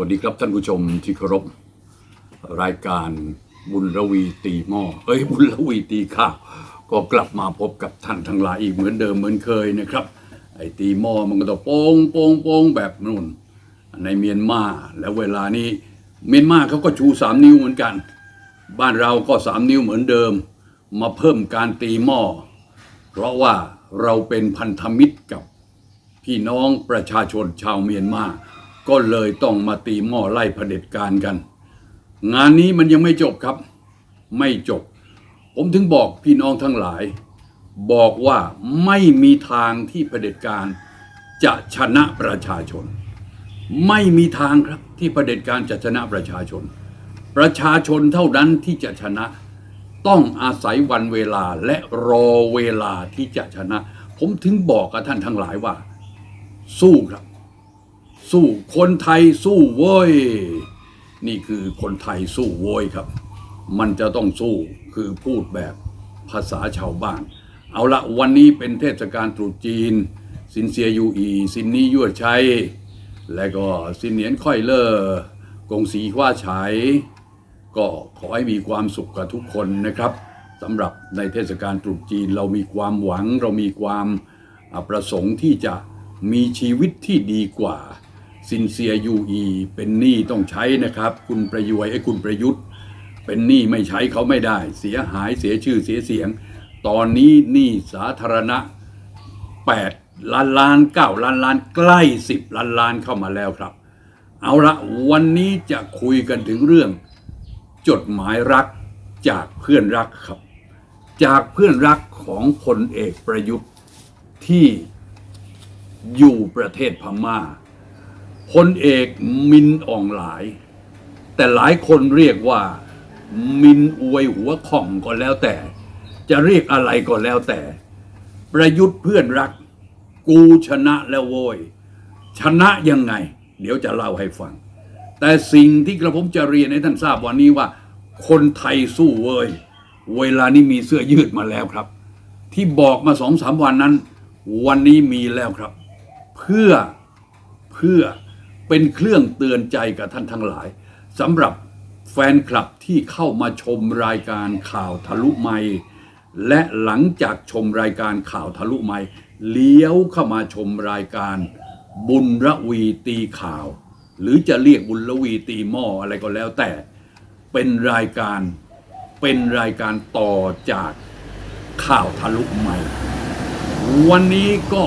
วัสดีครับท่านผู้ชมที่เคารพรายการบุญระวีตีหม้อเอ้ยบุญระวีตีข้าวก็กลับมาพบกับท่านทั้งหลายอีกเหมือนเดิมเหมือนเคยนะครับ ไอ้ตีหม้อมันก็ต้องโป้งโป้งโป้งแบบนู่น ในเมียนมาแล้วเวลานี้เมียนมาเขาก็ชูสามนิ้วเหมือนกัน บ้านเราก็สามนิ้วเหมือนเดิม มาเพิ่มการตีหม้อเพราะว่าเราเป็นพันธมิตรกับพี่น้องประชาชนชาวเมียนมา ก็เลยต้องมาตีหม้อไล่เผด็จการกัน งานนี้มันยังไม่จบครับ ไม่จบ ผมถึงบอกพี่น้องทั้งหลาย บอกว่าไม่มีทางที่เผด็จการจะชนะประชาชน ไม่มีทางครับที่เผด็จการจะชนะประชาชน ประชาชนเท่านั้นที่จะชนะ ต้องอาศัยวันเวลาและรอเวลาที่จะชนะ ผมถึงบอกกับท่านทั้งหลายว่า สู้ครับ สู้คนไทยสู้โว้ย นี่คือคนไทยสู้โว้ยครับ มันจะต้องสู้คือพูดแบบภาษาชาวบ้าน เอาละวันนี้เป็นเทศกาลตรุษจีน สินเซียยูอีสินนี้ยั่วชัยและก็สินเหนียนค่อยเลอร์กงสีว่าฉายก็ขอให้มีความสุขกับทุกคนนะครับสำหรับในเทศกาลตรุษจีนเรามีความหวัง เรามีความประสงค์ที่จะมีชีวิตที่ดีกว่า สินเซียยูอีเป็นหนี้ต้องใช้นะครับ คุณประยวยไอ้คุณประยุทธ์ เป็นหนี้ไม่ใช้เขาไม่ได้ เสียหายเสียชื่อเสียเสียง ตอนนี้หนี้สาธารณะ 8 ล้านล้าน9ล้านล้านใกล้ 10 ล้านล้านเข้ามาแล้วครับ เอาละวันนี้จะคุยกันถึงเรื่อง จดหมายรักจากเพื่อนรักครับ จากเพื่อนรักของพลเอกประยุทธ์ที่อยู่ประเทศพม่า พลเอกมินอ่องหลาย แต่หลายคนเรียกว่า มินอวยหัวข่องก็แล้วแต่ จะเรียกอะไรก็แล้วแต่ ประยุทธ์เพื่อนรัก กูชนะแล้วโว้ย ชนะยังไง เดี๋ยวจะเล่าให้ฟัง แต่สิ่งที่กระผมจะเรียนให้ท่านทราบวันนี้ว่า คนไทยสู้เว้ย เวลานี้มีเสื้อยืดมาแล้วครับ ที่บอกมาสองสามวันนั้น วันนี้มีแล้วครับ เพื่อเพื่อ เป็นเครื่องเตือนใจกับท่านทั้งหลายสำหรับแฟนคลับที่เข้ามาชมรายการข่าวทะลุไมค์และหลังจากชมรายการข่าวทะลุไมค์เลี้ยวเข้ามาชมรายการบุญระวีตีข่าว หรือจะเรียกบุญระวีตีหม้ออะไรก็แล้วแต่ เป็นรายการเป็นรายการต่อจากข่าวทะลุไมค์วันนี้ก็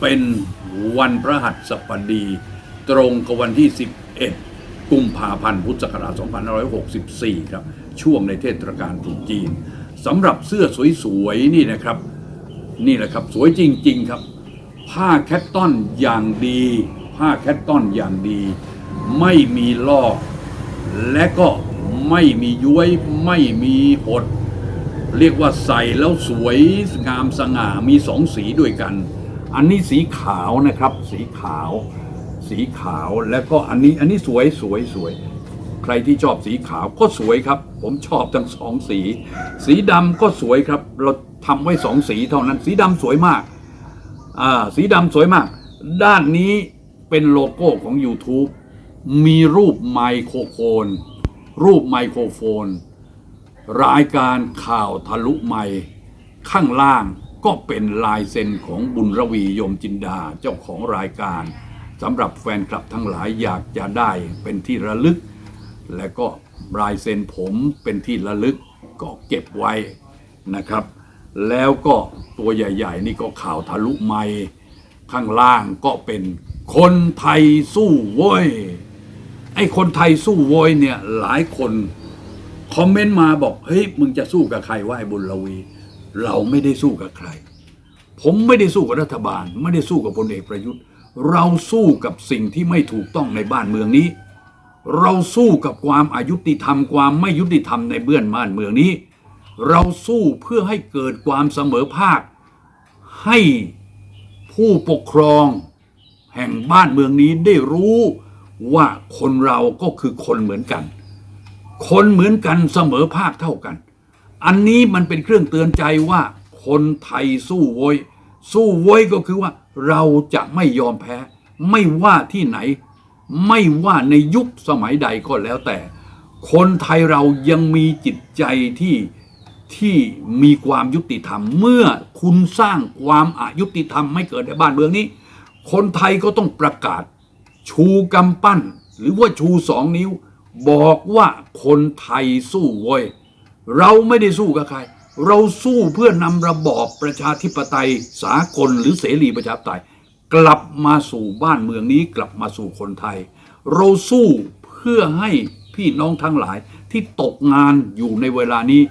เป็นวันพระหัสบดี ตรงกับวันที่ 11 กุมภาพันธ์พุทธศักราช2564 ครับ ช่วงในเทศกาลตรุษจีนสำหรับเสื้อสวยๆ นี่นะครับ นี่แหละครับ สวยจริง ๆ ครับ ผ้าแคตตอนอย่างดี ผ้าแคตตอนอย่างดี ไม่มีลอก และก็ไม่มีย้วยไม่มีหด เรียกว่าใส่แล้วสวยงามสง่ามีสองสีด้วยกัน อันนี้สีขาวนะครับ สีขาว สีขาวแล้วก็อันนี้อันนี้สวยสวยสวย ใครที่ชอบสีขาวก็สวยครับ ผมชอบทั้งสองสี สีดำก็สวยครับ เราทำไว้สองสีเท่านั้น สีดำสวยมากอ่าสีดำสวยมาก ด้านนี้เป็นโลโก้ของ YouTube มีรูปไมโครโฟน รูปไมโครโฟน รายการข่าวทะลุไมค์ข้างล่างก็เป็นลายเซ็นของบุญระวียมจินดาเจ้าของรายการ สำหรับแฟนคลับทั้งหลายอยากจะได้เป็นที่ระลึก และก็ลายเซ็นผมเป็นที่ระลึกก็เก็บไว้นะครับ แล้วก็ตัวใหญ่ ๆ นี่ก็ข่าวทะลุไมค์ข้างล่างก็เป็นคนไทยสู้โว้ยไอ้คนไทยสู้โวยเนี่ยหลายคนคอมเมนต์มาบอกเฮ้ยมึงจะสู้กับใครว่าไอ้บุญละวี เราไม่ได้สู้กับใคร ผมไม่ได้สู้กับรัฐบาล ไม่ได้สู้กับพลเอกประยุทธ์ เราสู้กับสิ่งที่ไม่ถูกต้องในบ้านเมืองนี้ เราสู้กับความอายุติธรรมความไม่ยุติธรรมในเบื้อนบ้านเมืองนี้ เราสู้เพื่อให้เกิดความเสมอภาค ให้ผู้ปกครอง แห่งบ้านเมืองนี้ได้รู้ว่าคนเราก็คือคนเหมือนกัน คนเหมือนกันเสมอภาคเท่ากัน อันนี้มันเป็นเครื่องเตือนใจว่า คนไทยสู้โวยสู้โวยก็คือว่า เราจะไม่ยอมแพ้ ไม่ว่าที่ไหน ไม่ว่าในยุคสมัยใดก็แล้วแต่ คนไทยเรายังมีจิตใจที่ที่มีความยุติธรรม เมื่อคุณสร้างความอายุติธรรมไม่เกิดในบ้านเมืองนี้ คนไทยก็ต้องประกาศ ชูกำปั้น หรือว่าชูสองนิ้ว บอกว่าคนไทยสู้เว้ยเราไม่ได้สู้กับใคร เราสู้เพื่อนำระบอบประชาธิปไตยสากลหรือเสรีประชาธิปไตย กลับมาสู่บ้านเมืองนี้กลับมาสู่คนไทย เราสู้เพื่อให้พี่น้องทั้งหลายที่ตกงานอยู่ในเวลานี้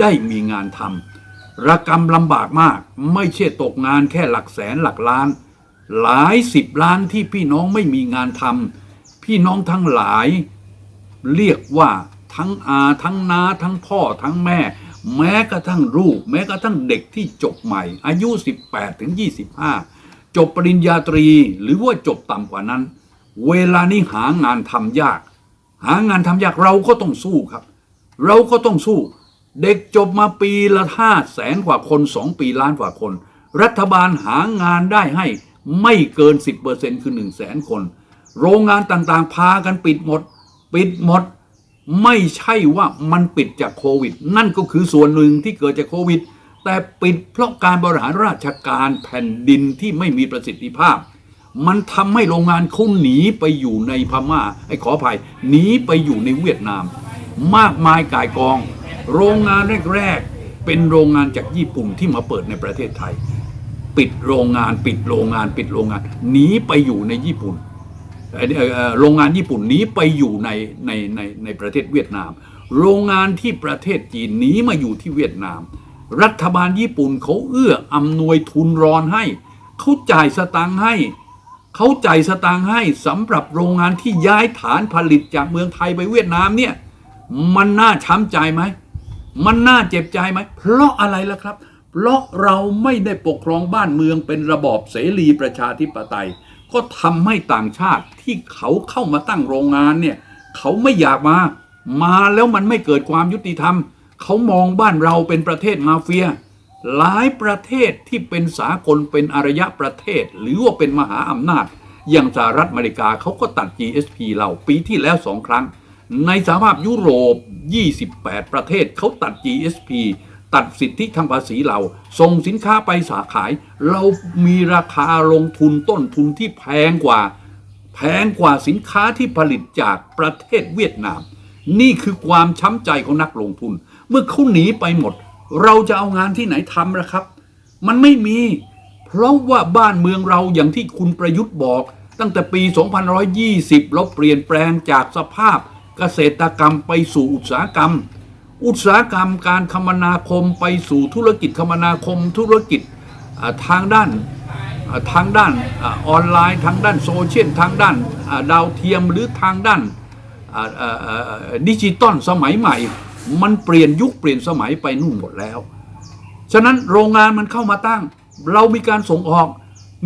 ได้มีงานทำระกรรมลำบากมากไม่ใช่ตกงานแค่หลักแสนหลักล้าน หลายสิบล้านที่พี่น้องไม่มีงานทำพี่น้องทั้งหลาย เรียกว่าทั้งอาทั้งนาทั้งพ่อทั้งแม่ แม้กระทั่งลูก แม้กระทั่งเด็กที่จบใหม่ อายุ 18ถึง25 จบปริญญาตรี หรือว่าจบต่ำกว่านั้น เวลานี้หางานทำยาก หางานทำยากเราก็ต้องสู้ครับ เราก็ต้องสู้ เด็กจบมาปีละห้าแสนกว่าคนสองปีล้านกว่าคน รัฐบาลหางานได้ให้ไม่เกิน 10%คือ1 0 0 0 0แสนคน โรงงานต่างๆ พากันปิดหมด ปิดหมด ไม่ใช่ว่ามันปิดจากโควิด นั่นก็คือส่วนหนึ่งที่เกิดจากโควิด แต่ปิดเพราะการบริหารราชการแผ่นดินที่ไม่มีประสิทธิภาพ มันทำให้โรงงานเขาหนีไปอยู่ในพม่าไอ้ขออภัยหนีไปอยู่ในเวียดนาม มากมายกายกอง โรงงานแรกๆเป็นโรงงานจากญี่ปุ่นที่มาเปิดในประเทศไทย ปิดโรงงานปิดโรงงานปิดโรงงานหนีไปอยู่ในญี่ปุ่น โรงงานญี่ปุ่นหนีไปอยู่ในในในในประเทศเวียดนาม โรงงานที่ประเทศจีนหนีมาอยู่ที่เวียดนาม รัฐบาลญี่ปุ่นเขาเอื้ออำนวยทุนรอนให้เขาจ่ายสตางค์ให้เขาจ่ายสตางค์ให้สำหรับโรงงานที่ย้ายฐานผลิตจากเมืองไทยไปเวียดนามเนี่ยมันน่าช้ำใจไหม มันน่าเจ็บใจไหม เพราะอะไรล่ะครับ เพราะเราไม่ได้ปกครองบ้านเมืองเป็นระบอบเสรีประชาธิปไตย ก็ทำให้ต่างชาติที่เขาเข้ามาตั้งโรงงานเนี่ย เขาไม่อยากมา มาแล้วมันไม่เกิดความยุติธรรม เขามองบ้านเราเป็นประเทศมาเฟีย หลายประเทศที่เป็นสากลเป็นอารยะประเทศ หรือว่าเป็นมหาอำนาจ อย่างสหรัฐอเมริกาเขาก็ตัด GSP เราปีที่แล้วสองครั้ง ในสหภาพยุโรป 28 ประเทศเขาตัด GSP ตัดสิทธิทางภาษีเรา ส่งสินค้าไปสาขาย เรามีราคาลงทุนต้นทุนที่แพงกว่า แพงกว่าสินค้าที่ผลิตจากประเทศเวียดนาม นี่คือความช้ำใจของนักลงทุน เมื่อเขาหนีไปหมด เราจะเอางานที่ไหนทำล่ะครับ มันไม่มี เพราะว่าบ้านเมืองเราอย่างที่คุณประยุทธ์บอก ตั้งแต่ปี2120 เราเปลี่ยนแปลงจากสภาพเกษตรกรรมไปสู่อุตสาหกรรม อุตสาหกรรมการคมนาคมไปสู่ธุรกิจคมนาคม ธุรกิจทางด้านทางด้านอออนไลน์ทางด้านโซเชียลทางด้านดาวเทียมหรือทางด้านดิจิตอลสมัยใหม่ มันเปลี่ยนยุคเปลี่ยนสมัยไปนู่นหมดแล้ว ฉะนั้นโรงงานมันเข้ามาตั้ง เรามีการส่งออก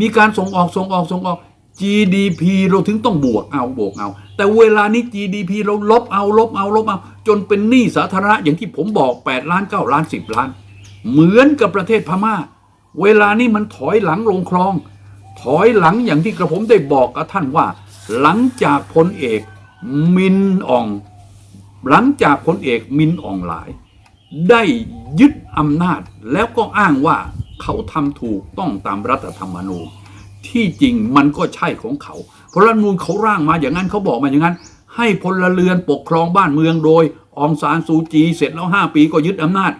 มีการส่งออกส่งออกส่งออก GDP เราถึงต้องบวกเอาบวกเอา แต่เวลานี้ GDP เราลบเอาลบเอาลบเอา จนเป็นหนี้สาธารณะอย่างที่ผมบอก 8 ล้าน 9 ล้าน 10 ล้าน เหมือนกับประเทศพม่า เวลานี้มันถอยหลังลงคลอง ถอยหลังอย่างที่กระผมได้บอกกับท่านว่า หลังจากพลเอกมินออง หลังจากพลเอกมินอองหลาย ได้ยึดอำนาจแล้วก็อ้างว่าเขาทำถูกต้องตามรัฐธรรมนูญที่จริงมันก็ใช่ของเขา เพราะรัฐมนูญเขาร่างมาอย่างนั้นเขาบอกมาอย่างนั้น ให้พลเรือนปกครองบ้านเมืองโดยองซานซูจีเสร็จแล้ว 5 ปีก็ยึดอำนาจ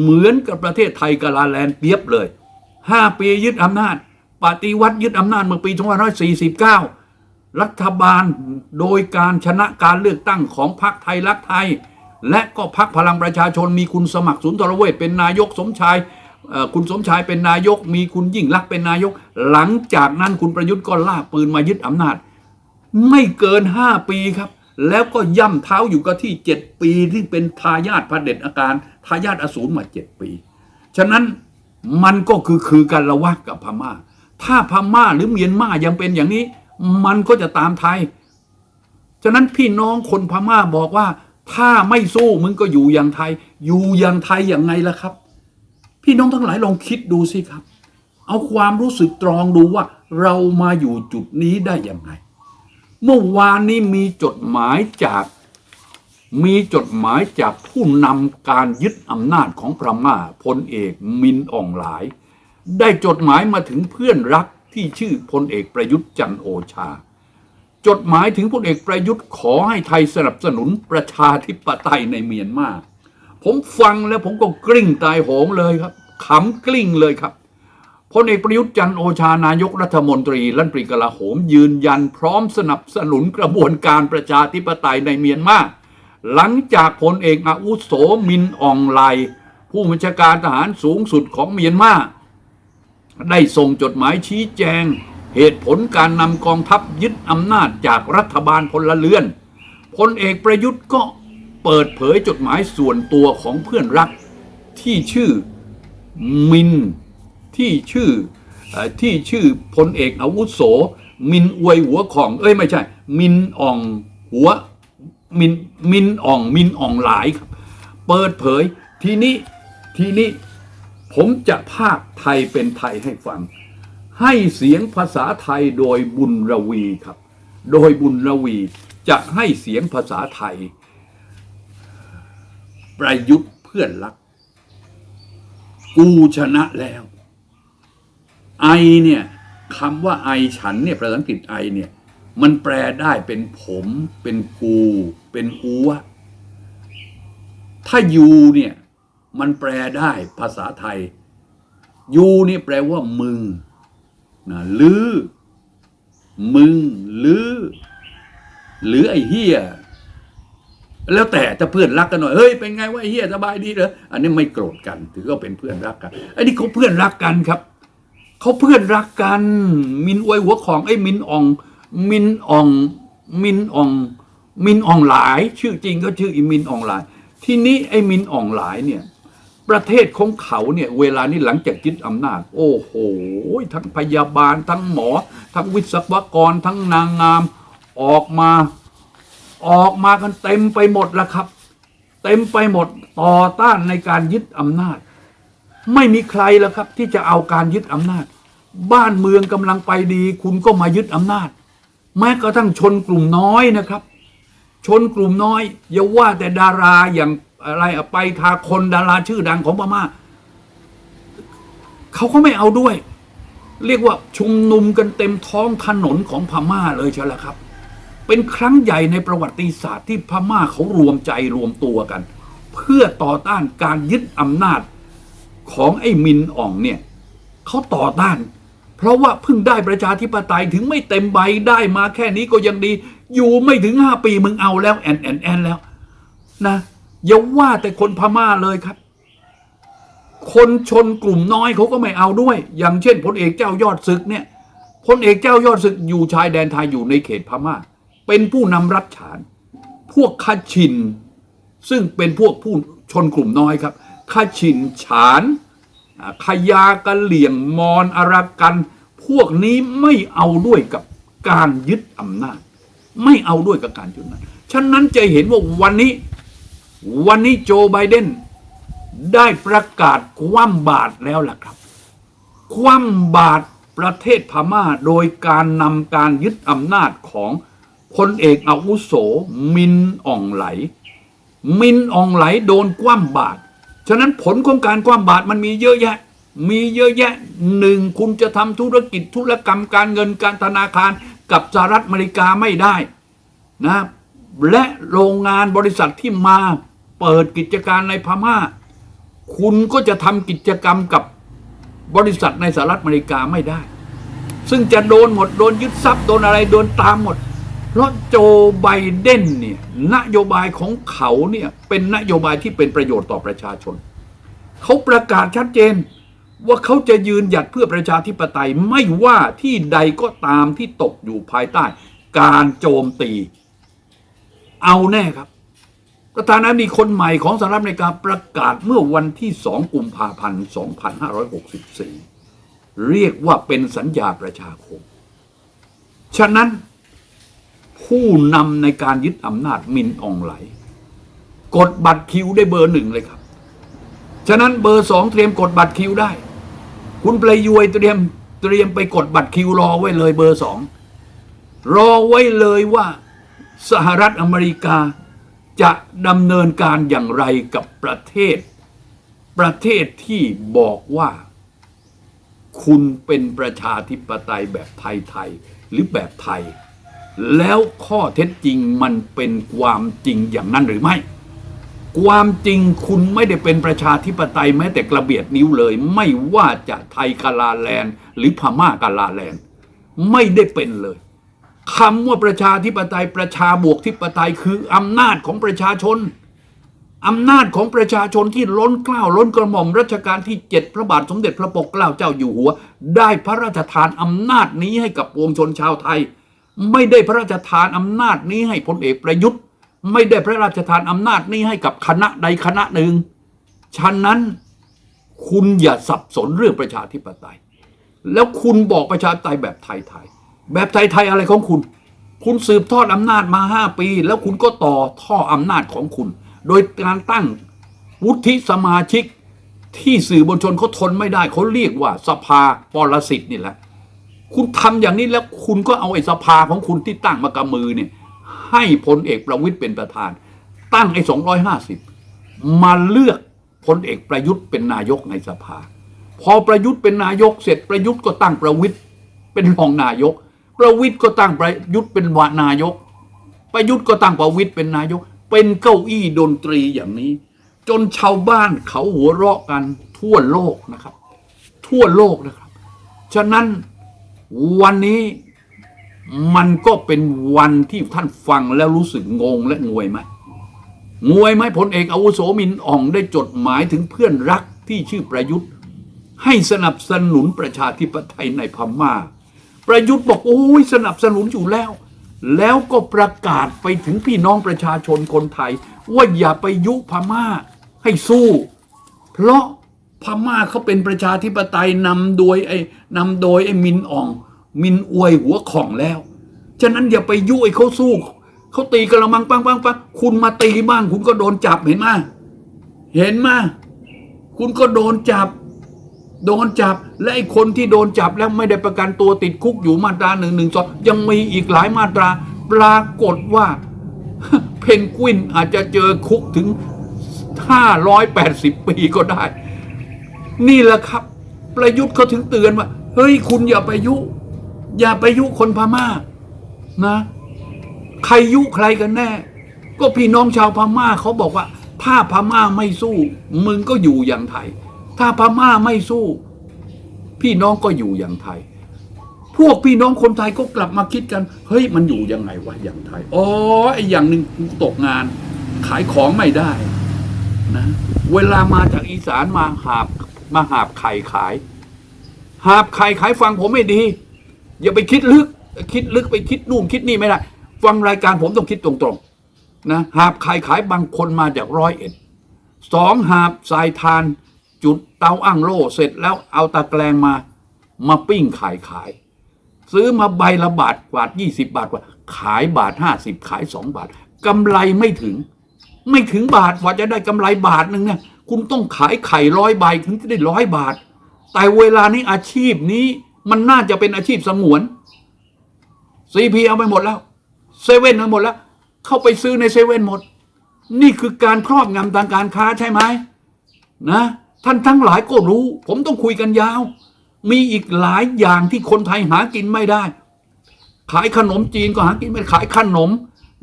เหมือนกับประเทศไทยกับลาแลนด์เปียบเลย 5 ปียึดอำนาจ ปฏิวัติยึดอำนาจเมื่อปี 2549 รัฐบาลโดยการชนะการเลือกตั้งของพรรคไทยรักไทย และก็พรรคพลังประชาชนมีคุณสมัครสุนทรเวชเป็นนายกสมชายคุณสมชายเป็นนายก มีคุณยิ่งลักษณ์เป็นนายก หลังจากนั้นคุณประยุทธ์ก็ล่าปืนมายึดอำนาจ ไม่เกิน 5 ปีครับ แล้วก็ย่ำเท้าอยู่กับที่7ปีที่เป็นทายาทพระเด็จอาการทายาทอสูรมา7ปี ฉะนั้นมันก็คือคือการระวะกับพม่า ถ้าพม่าหรือเมียนมายังเป็นอย่างนี้ มันก็จะตามไทย ฉะนั้นพี่น้องคนพม่าบอกว่า ถ้าไม่สู้มึงก็อยู่อย่างไทย อยู่อย่างไทยอย่างไงล่ะครับ พี่น้องทั้งหลายลองคิดดูสิครับ เอาความรู้สึกตรองดูว่า เรามาอยู่จุดนี้ได้อยังไง เมื่อวานนี้มีจดหมายจากมีจดหมายจากผู้นำการยึดอำนาจของพม่าพลเอกมินอ่องหลาย ได้จดหมายมาถึงเพื่อนรักที่ชื่อพลเอกประยุทธ์จันโอชา จดหมายถึงพลเอกประยุทธ์ขอให้ไทยสนับสนุนประชาธิปไตยในเมียนมาผมฟังแล้วผมก็กลิ้งตายโหงเลยครับขำกลิ้งเลยครับ พลเอกประยุทธ์จันโอชานายกรัฐมนตรีรัฐมนตรีกลาโหม ยืนยันพร้อมสนับสนุนกระบวนการประชาธิปไตยในเมียนมาหลังจากพลเอกอาวุโสมินอองไล ผู้บัญชาการทหารสูงสุดของเมียนมาได้ส่งจดหมายชี้แจง เหตุผลการนำกองทัพยึดอำนาจจากรัฐบาลพลเรือนพลเอกประยุทธ์ก็เปิดเผยจดหมายส่วนตัวของเพื่อนรักที่ชื่อมิน ที่ชื่ออที่ชื่อพลเอกอาวุโส มินอวยหัวของ เอ้ยไม่ใช่ มินอ่องหัวมินมินอ่องมินอ่องหลายครับเปิดเผยทีนี้ทีนี้ผมจะภาคไทยเป็นไทยให้ฟัง ให้เสียงภาษาไทยโดยบุญระวีครับ โดยบุญระวีจะให้เสียงภาษาไทย ประยุทธ์เพื่อนรัก กูชนะแล้ว ไอเนี่ยคำว่าไอฉันเนี่ยภาษาอังกฤษไอเนี่ยมันแปลได้เป็นผม เป็นกู เป็นอัวถ้ายูเนี่ยมันแปลได้ภาษาไทยยูนี่แปลว่ามึงนะลือมึงลือหรือไอ้เฮียแล้วแต่ถ้าเพื่อนรักกันหน่อยเฮ้ยเป็นไงว่าไอ้เฮียสบายดีเหรออันนี้ไม่โกรธกัน ถือว่าเป็นเพื่อนรักกันอันนี้เขาเพื่อนรักกันครับ เขาเพื่อนรักกัน มินอวยหัวของไอ้มินอ่อง มินอ่องมินอ่อง มินอ่องหลาย ชื่อจริงก็ชื่ออีมินอ่องหลาย ทีนี้ไอ้มินอ่องหลายเนี่ย ประเทศของเขาเนี่ยเวลานี้หลังจากยึดอำนาจ โอ้โห ทั้งพยาบาลทั้งหมอ ทั้งวิศวกรทั้งนางงามออกมาออกมากันเต็มไปหมดแล้วครับ เต็มไปหมดต่อต้านในการยึดอำนาจ ไม่มีใครแล้วครับ ที่จะเอาการยึดอำนาจ บ้านเมืองกำลังไปดี คุณก็มายึดอำนาจ แม้กระทั่งชนกลุ่มน้อยนะครับ ชนกลุ่มน้อยอย่าว่าแต่ดาราอย่างอะไรไปทาคนดาราชื่อดังของพม่าเขาก็ไม่เอาด้วย เรียกว่าชุมนุมกันเต็มท้องถนนของพม่าเลยใช่แล้วครับ เป็นครั้งใหญ่ในประวัติศาสตร์ที่พม่าเขารวมใจรวมตัวกัน เพื่อต่อต้านการยึดอำนาจ ของไอ้มินอ่องเนี่ยเขาต่อต้าน เพราะว่าเพิ่งได้ประชาธิปไตยถึงไม่เต็มใบได้มาแค่นี้ก็ยังดี อยู่ไม่ถึงห้าปีมึงเอาแล้วแอนแอนแอนแล้วนะอย่าว่าแต่คนพม่าเลยครับ คนชนกลุ่มน้อยเขาก็ไม่เอาด้วย อย่างเช่นพลเอกเจ้ายอดศึกเนี่ยพลเอกเจ้ายอดศึกอยู่ชายแดนไทยอยู่ในเขตพม่า เป็นผู้นำรัฐฉาน พวกคาชิน ซึ่งเป็นพวกผู้ชนกลุ่มน้อยครับ คาชินฉานขยากะเหลี่ยงมอนอารากัน พวกนี้ไม่เอาด้วยกับการยึดอำนาจ ไม่เอาด้วยกับการยึดอำนาจฉะนั้นจะเห็นว่าวันนี้ วันนี้โจไบเดนได้ประกาศคว่ำบาตรแล้วล่ะครับ คว่ำบาตรประเทศพม่าโดยการนำการยึดอำนาจของพลเอกอาวุโส มินอ่องไหล มินอ่องไหลโดนคว่ำบาตร ฉะนั้นผลของการคว่ำบาตรมันมีเยอะแยะ มีเยอะแยะหนึ่งคุณจะทำธุรกิจธุรกรรมการเงินการธนาคารกับสหรัฐอเมริกาไม่ได้นะและโรงงานบริษัทที่มาเปิดกิจการในพม่า คุณก็จะทำกิจกรรมกับบริษัทในสหรัฐอเมริกาไม่ได้ ซึ่งจะโดนหมด โดนยึดทรัพย์ โดนอะไร โดนตามหมด พราะโจไบเดนเนี่ยนโยบายของเขาเนี่ยเป็นนโยบายที่เป็นประโยชน์ต่อประชาชน เขาประกาศชัดเจนว่าเขาจะยืนหยัดเพื่อประชาธิปไตยไม่ว่าที่ใดก็ตามที่ตกอยู่ภายใต้ การโจมตี เอาแน่ครับ ประธานาธิบดีคนใหม่ของสหรัฐอเมริกาประกาศเมื่อวันที่ 2 กุมภาพันธ์ 2564 เรียกว่าเป็นสัญญาประชาคม ฉะนั้น ผู้นำในการยึดอำนาจมินอองไหล กดบัตรคิวได้เบอร์หนึ่งเลยครับ ฉะนั้นเบอร์สองเตรียมกดบัตรคิวได้ คุณประยวยเตรียมเตรียมไปกดบัตรคิวรอไว้เลยเบอร์สองรอไว้เลยว่าสหรัฐอเมริกาจะดำเนินการอย่างไรกับประเทศ ประเทศที่บอกว่า คุณเป็นประชาธิปไตยแบบไทย ๆ หรือแบบไทย แล้วข้อเท็จจริงมันเป็นความจริงอย่างนั้นหรือไม่ ความจริงคุณไม่ได้เป็นประชาธิปไตยแม้แต่กระเบียดนิ้วเลย ไม่ว่าจะไทยกาลาแลนด์ หรือพม่ากาลาแลนด์ ไม่ได้เป็นเลยคำว่าประชาธิปไตยประชาบวกธิปไตยคืออำนาจของประชาชนอำนาจของประชาชนที่ล้นเกล้าล้นกระหม่อมรัชกาลที่เจ็ดพระบาทสมเด็จพระปกเกล้าเจ้าอยู่หัว ได้พระราชทานอำนาจนี้ให้กับปวงชนชาวไทย ไม่ได้พระราชทานอำนาจนี้ให้พลเอกประยุทธ์ ไม่ได้พระราชทานอำนาจนี้ให้กับคณะใดคณะหนึ่ง ฉะนั้นคุณอย่าสับสนเรื่องประชาธิปไตย แล้วคุณบอกประชาธิปไตยแบบไทยๆแบบไทยๆอะไรของคุณ คุณสืบทอดอำนาจมาห้าปี แล้วคุณก็ต่อท่ออำนาจของคุณ โดยการตั้งวุฒิสมาชิกที่สื่อมวลชนเขาทนไม่ได้เขาเรียกว่าสภาปรสิตนี่แหละ คุณทำอย่างนี้แล้วคุณก็เอาไอ้สภาของคุณที่ตั้งมากำมือเนี่ย ให้พลเอกประวิตยเป็นประธาน ตั้งไอ้สองร้อยห้าสิบมาเลือกพลเอกประยุทธ์เป็นนายกในสภา พอประยุทธ์เป็นนายกเสร็จประยุทธ์ก็ตั้งประวิตยเป็นรองนายก ประวิตยก็ตั้งประยุทธ์เป็นวานายก ประยุทธ์ก็ตั้งประวิตยเป็นนายก เป็นเก้าอี้ดนตรีอย่างนี้ จนชาวบ้านเขาหัวเราะกันทั่วโลกนะครับ ทั่วโลกนะครับ ฉะนั้น วันนี้มันก็เป็นวันที่ท่านฟังแล้วรู้สึกงงและงวยไหมงวยไหมพลเอกอาวุโสมินอ่องได้จดหมายถึงเพื่อนรักที่ชื่อประยุทธ์ ให้สนับสนุนประชาธิปไตยในพม่า ประยุทธ์บอกโอ้ยสนับสนุนอยู่แล้ว แล้วก็ประกาศไปถึงพี่น้องประชาชนคนไทย ว่าอย่าไปยุพม่าให้สู้ เพราะ พม่าเขาเป็นประชาธิปไตยนำโดยไอ้นำโดยไอ้มินอ่อง มินอวยหัวของแล้ว ฉะนั้นอย่าไปยุไอ้เขาสู้เขาตีกระมังปังปังปังคุณมาตีบ้าง คุณก็โดนจับเห็นไหมเห็นไหมคุณก็โดนจับ โดนจับและไอ้คนที่โดนจับแล้วไม่ได้ประกันตัวติดคุกอยู่มาตราหนึ่งหนึ่งสองยังมีอีกหลายมาตรา ปรากฏว่าเพนกวินอาจจะเจอคุกถึง 580 ปีก็ได้ นี่แหละครับ ประยุทธ์เขาถึงเตือนว่า เฮ้ยคุณอย่าไปยุ อย่าไปยุคนพม่านะ ใครยุใครกันแน่ ก็พี่น้องชาวพม่าเขาบอกว่า ถ้าพม่าไม่สู้ มึงก็อยู่อย่างไทย ถ้าพม่าไม่สู้ พี่น้องก็อยู่อย่างไทย พวกพี่น้องคนไทยก็กลับมาคิดกัน เฮ้ยมันอยู่ยังไงวะอย่างไทยอ๋อไออย่างหนึ่งตกงาน ขายของไม่ได้นะเวลามาจากอีสานมาหาบ มาหาบไข่ขาย หาบไข่ขายฟังผมไม่ดี อย่าไปคิดลึก คิดลึกไปคิดนู่นคิดนี่ไม่ได้ ฟังรายการผมต้องคิดตรงๆนะหาบไข่ขายบางคนมาจากร้อยเอ็ดสองหาบสายทาน จุดเตาอั้งโล่เสร็จแล้วเอาตะแกรงมา มาปิ้งขายขาย ซื้อมาใบละบาทกว่ายี่สิบาทกว่า ขายบาทห้าสิบขายสองบาทกำไรไม่ถึง ไม่ถึงบาทกว่าจะได้กำไรบาทหนึ่งเนี่ย คุณต้องขายไข่ร้อยใบถึงจะได้ร้อยบาท แต่เวลานี้อาชีพนี้มันน่าจะเป็นอาชีพสงวนซีพีเอาไปหมดแล้วเซเว่นเอาหมดแล้ว เข้าไปซื้อในเซเว่นหมด นี่คือการครอบงำทางการค้าใช่ไหมนะ ท่านทั้งหลายก็รู้ ผมต้องคุยกันยาว มีอีกหลายอย่างที่คนไทยหากินไม่ได้ ขายขนมจีนก็หากินไม่ขายขนม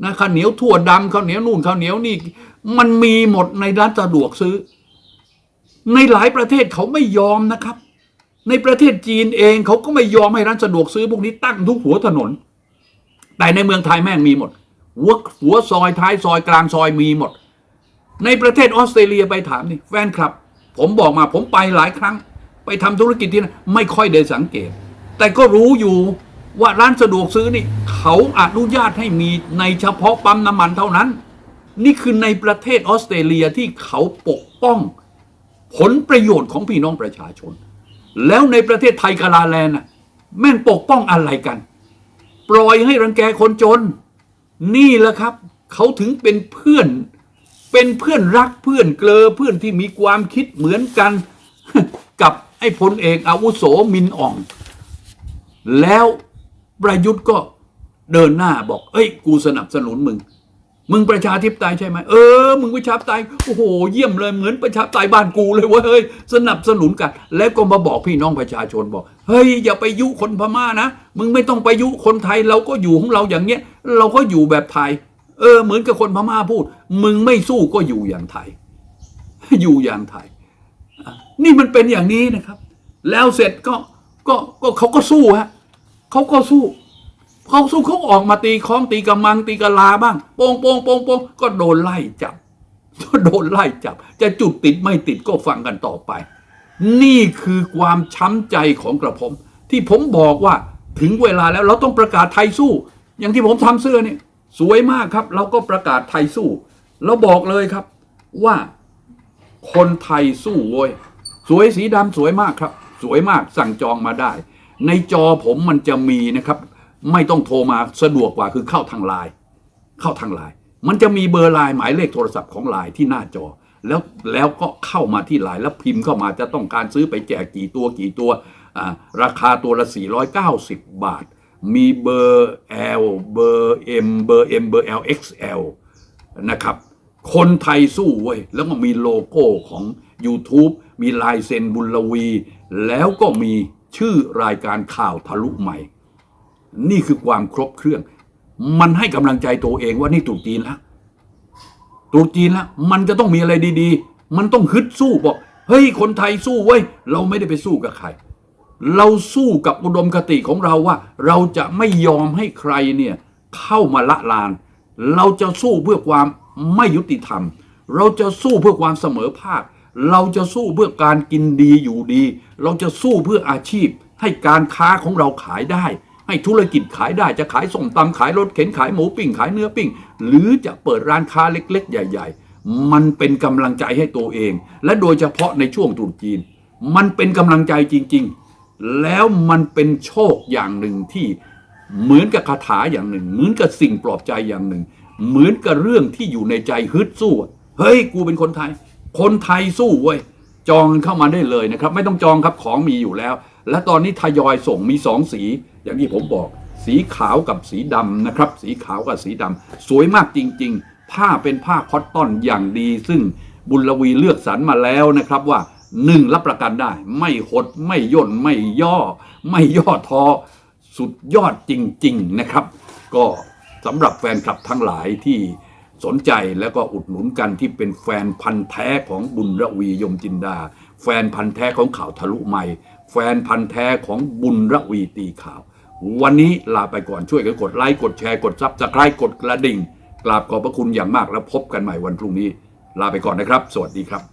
นะข้าวเหนียวถั่วดำข้าวเหนียวนู่นข้าวเหนียวนี่ มันมีหมดในร้านสะดวกซื้อ ในหลายประเทศเขาไม่ยอมนะครับ ในประเทศจีนเองเขาก็ไม่ยอมให้ร้านสะดวกซื้อพวกนี้ตั้งทุกหัวถนน แต่ในเมืองไทยแม่งมีหมดหัวหัวซอยท้ายซอยกลางซอยมีหมด ในประเทศออสเตรเลียไปถามนี่แฟนคลับ ผมบอกมาผมไปหลายครั้ง ไปทำธุรกิจที่นั่นไม่ค่อยได้สังเกต แต่ก็รู้อยู่ว่าร้านสะดวกซื้อนี่ เขาอนุญาตให้มีในเฉพาะปั๊มน้ำมันเท่านั้น นี่คือในประเทศออสเตรเลียที่เขาปกป้องผลประโยชน์ของพี่น้องประชาชน แล้วในประเทศไทยกาลาแลนด์น่ะแม่งปกป้องอะไรกัน ปล่อยให้รังแกคนจน นี่แหละครับ เขาถึงเป็นเพื่อน เป็นเพื่อนรักเพื่อนเกลอเพื่อนที่มีความคิดเหมือนกัน กับไอ้พลเอกอาวุโสมินอ่อง แล้วประยุทธ์ก็เดินหน้าบอก เอ้ย กูสนับสนุนมึง มึงประชาธิปไตยใช่ไหมเออ มึงประชาธิปไตยโอ้โห เยี่ยมเลยเหมือนประชาธิปไตยบ้านกูเลยเว้ยเฮ้ยสนับสนุนกัน แล้วก็มาบอกพี่น้องประชาชนบอก เฮ้ย อย่าไปยุคนพม่านะ มึงไม่ต้องไปยุคนไทยเราก็อยู่ของเราอย่างเงี้ย เราก็อยู่แบบไทย เออ เหมือนกับคนพม่าพูด มึงไม่สู้ก็อยู่อย่างไทย อยู่อย่างไทย นี่มันเป็นอย่างนี้นะครับ แล้วเสร็จก็ก็ก็เขาก็สู้ฮะเขาก็สู้ เขาสู้เขาออกมาตีค้องตีกำมังตีกะลาบ้างโปงโปงโปงโปงก็โดนไล่จับก็โดนไล่จับ จะจุดติดไม่ติดก็ฟังกันต่อไป นี่คือความช้ำใจของกระผม ที่ผมบอกว่าถึงเวลาแล้วเราต้องประกาศไทยสู้ อย่างที่ผมทำเสื้อเนี่ยสวยมากครับ เราก็ประกาศไทยสู้เราบอกเลยครับว่าคนไทยสู้โว้ยสวยสีดำสวยมากครับ สวยมากสั่งจองมาได้ ในจอผมมันจะมีนะครับ ไม่ต้องโทรมาสะดวกกว่าคือเข้าทางไลน์เข้าทางไลน์มันจะมีเบอร์ไลน์หมายเลขโทรศัพท์ของไลน์ที่หน้าจอ แล้วแล้วก็เข้ามาที่ไลน์แล้วพิมพ์เข้ามาจะต้องการซื้อไปแจกกี่ตัวกี่ตัวราคาตัวละ 490 บาท มีเบอร์ L เบอร์ M เบอร์ M เบอร์ L XL นะครับ คนไทยสู้เว้ย แล้วก็มีโลโก้ของ YouTube มีลายเซ็นบุญลวี แล้วก็มีชื่อรายการข่าวทะลุใหม่ นี่คือความครบเครื่อง มันให้กำลังใจตัวเองว่านี่ตรุษจีนแล้วตรุษจีนแล้วมันจะต้องมีอะไรดี ๆ มันต้องฮึดสู้บอกเฮ้ยคนไทยสู้เว้ยเราไม่ได้ไปสู้กับใคร เราสู้กับอุดมคติของเราว่า เราจะไม่ยอมให้ใครเนี่ยเข้ามาละลาน เราจะสู้เพื่อความไม่ยุติธรรม เราจะสู้เพื่อความเสมอภาค เราจะสู้เพื่อการกินดีอยู่ดี เราจะสู้เพื่ออาชีพให้การค้าของเราขายได้ ให้ธุรกิจขายได้จะขายส่งตำขายรถเข็นขายหมูปิ้งขายเนื้อปิ้ง หรือจะเปิดร้านค้าเล็ก ๆ ใหญ่ ๆ มันเป็นกำลังใจให้ตัวเอง และโดยเฉพาะในช่วงตรุษจีน มันเป็นกำลังใจจริง ๆ แล้วมันเป็นโชคอย่างหนึ่งที่เหมือนกับคาถาอย่างหนึ่ง เหมือนกับสิ่งปลอบใจอย่างหนึ่ง เหมือนกับเรื่องที่อยู่ในใจฮึดสู้เฮ้ยกูเป็นคนไทย คนไทยสู้เว้ยจองเข้ามาได้เลยนะครับ ไม่ต้องจองครับของมีอยู่แล้ว และตอนนี้ทยอยส่งมีสองสี อย่างที่ผมบอก สีขาวกับสีดำนะครับ สีขาวกับสีดำสวยมากจริง ๆ ผ้าเป็นผ้าคอตตอนอย่างดี ซึ่งบุญลวีเลือกสรรมาแล้วนะครับว่าหนึ่งรับประกันได้ ไม่หดไม่ย่นไม่ย่อ ไม่ย่อท้อสุดยอดจริง ๆนะครับ ก็สำหรับแฟนคลับทั้งหลายที่สนใจแล้วก็อุดหนุนกันที่เป็นแฟนพันธ์แท้ของบุญระวียมจินดา แฟนพันธ์แท้ของข่าวทะลุใหม่ แฟนพันธ์แท้ของบุญระวีตีข่าว วันนี้ลาไปก่อนช่วยกันกดไลค์กดแชร์กดซับสไครต์กดกระดิ่ง กราบขอบพระคุณอย่างมากแล้วพบกันใหม่วันพรุ่งนี้ ลาไปก่อนนะครับ สวัสดีครับ